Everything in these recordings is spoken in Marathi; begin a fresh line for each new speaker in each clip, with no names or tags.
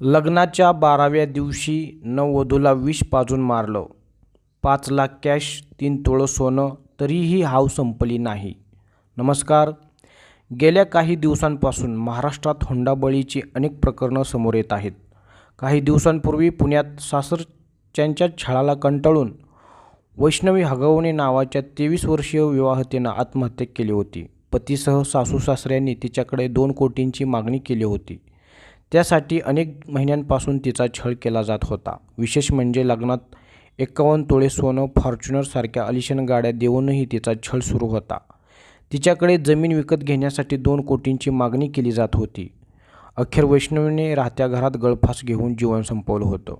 लग्नाच्या बाराव्या दिवशी नववधूला विष पाजून मारलं. पाच लाख कॅश तीन तोळं सोनं तरीही हाव संपली नाही. नमस्कार. गेल्या काही दिवसांपासून महाराष्ट्रात हुंडाबळीची अनेक प्रकरणं समोर येत आहेत. काही दिवसांपूर्वी पुण्यात सासरच्यांच्या छळाला कंटाळून वैष्णवी हगवणे नावाच्या तेवीस वर्षीय विवाहतेनं आत्महत्या केली होती. पतीसह सासू सासऱ्यांनी तिच्याकडे दोन कोटींची मागणी केली होती. त्यासाठी अनेक महिन्यांपासून तिचा छळ केला जात होता. विशेष म्हणजे लग्नात एकावन्न तोळे सोनं फॉर्च्युनरसारख्या अलिशन गाड्या देऊनही तिचा छळ सुरू होता. तिच्याकडे जमीन विकत घेण्यासाठी दोन कोटींची मागणी केली जात होती. अखेर वैष्णवीने राहत्या घरात गळफास घेऊन जीवन संपवलं होतं.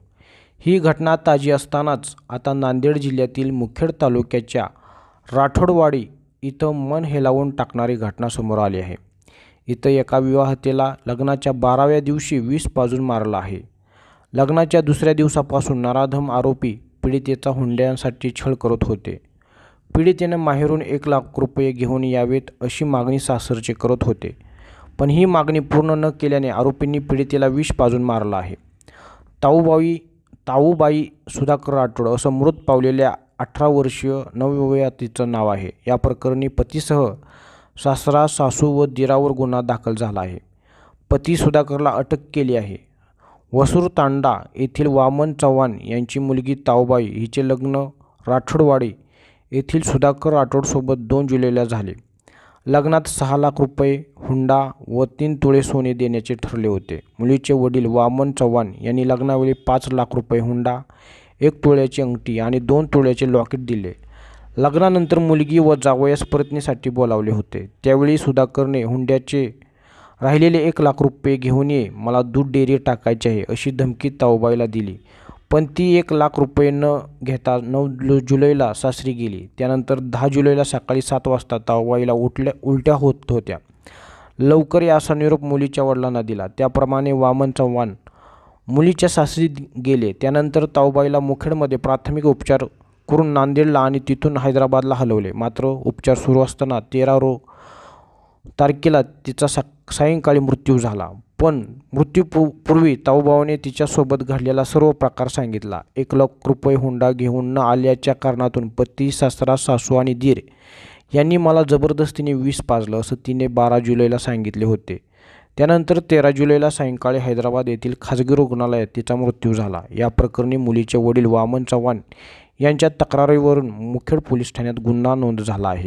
ही घटना ताजी असतानाच आता नांदेड जिल्ह्यातील मुखेड तालुक्याच्या राठोडवाडी इथं मन हेलावून टाकणारी घटना समोर आली आहे. इथं एका विवाहतेला लग्नाच्या बाराव्या दिवशी वीस पाजून मारलं आहे. लग्नाच्या दुसऱ्या दिवसापासून नराधम आरोपी पीडितेचा हुंड्यांसाठी छळ करत होते. पीडितेनं माहेरून एक लाख रुपये घेऊन यावेत अशी मागणी सासरचे करत होते. पण ही मागणी पूर्ण न केल्याने आरोपींनी पीडितेला विष पाजून मारलं आहे. ताऊबाई ताऊबाई सुधाकर राठोड असं मृत पावलेल्या अठरा वर्षीय नवविवाहितेचं नाव आहे. या प्रकरणी पतीसह सासरा सासू व दिरावर गुन्हा दाखल झाला आहे. पती सुधाकरला अटक केली आहे. वसूर तांडा येथील वामन चव्हाण यांची मुलगी ताऊबाई हिचे लग्न राठोडवाडी येथील सुधाकर राठोडसोबत दोन जुलैला झाले. लग्नात सहा लाख रुपये हुंडा व तीन तुळे सोने देण्याचे ठरले होते. मुलीचे वडील वामन चव्हाण यांनी लग्नावेळी पाच लाख रुपये हुंडा एक तुळ्याची अंगठी आणि दोन तुळ्याचे लॉकेट दिले. लग्नानंतर मुलगी व जावयास परतणीसाठी बोलावले होते. त्यावेळी सुधाकरने हुंड्याचे राहिलेले एक लाख रुपये घेऊन ये मला दूध डेअरी टाकायची आहे अशी धमकी ताऊबाईला दिली. पण ती एक लाख रुपये न घेता नऊ जु जुलैला सासरी गेली. त्यानंतर दहा जुलैला सकाळी सात वाजता ताऊबाईला उठल्या उलट्या होत होत्या. लवकर या असा निरोप मुलीच्या वडिलांना दिला. त्याप्रमाणे वामन चव्हाण मुलीच्या सासरी गेले. त्यानंतर ताऊबाईला मुखेडमध्ये प्राथमिक उपचार करून नांदेडला आणि तिथून हैदराबादला हलवले. मात्र उपचार सुरू असताना तेरा रो तारखेला तिचा सा सायंकाळी मृत्यू झाला. पण मृत्यूपू पूर्वी ताऊबावाने तिच्यासोबत घडलेला सर्व प्रकार सांगितला. एक लाख रुपये हुंडा घेऊन न आल्याच्या कारणातून पती सासरा सासू आणि दीर यांनी मला जबरदस्तीने वीस पाजलं असं तिने बारा जुलैला सांगितले होते. त्यानंतर तेरा जुलैला सायंकाळी हैदराबाद येथील खाजगी रुग्णालयात तिचा मृत्यू झाला. या प्रकरणी मुलीचे वडील वामन चव्हाण यांच्या तक्रारीवरून मुखेड पोलीस ठाण्यात गुन्हा नोंद झाला आहे.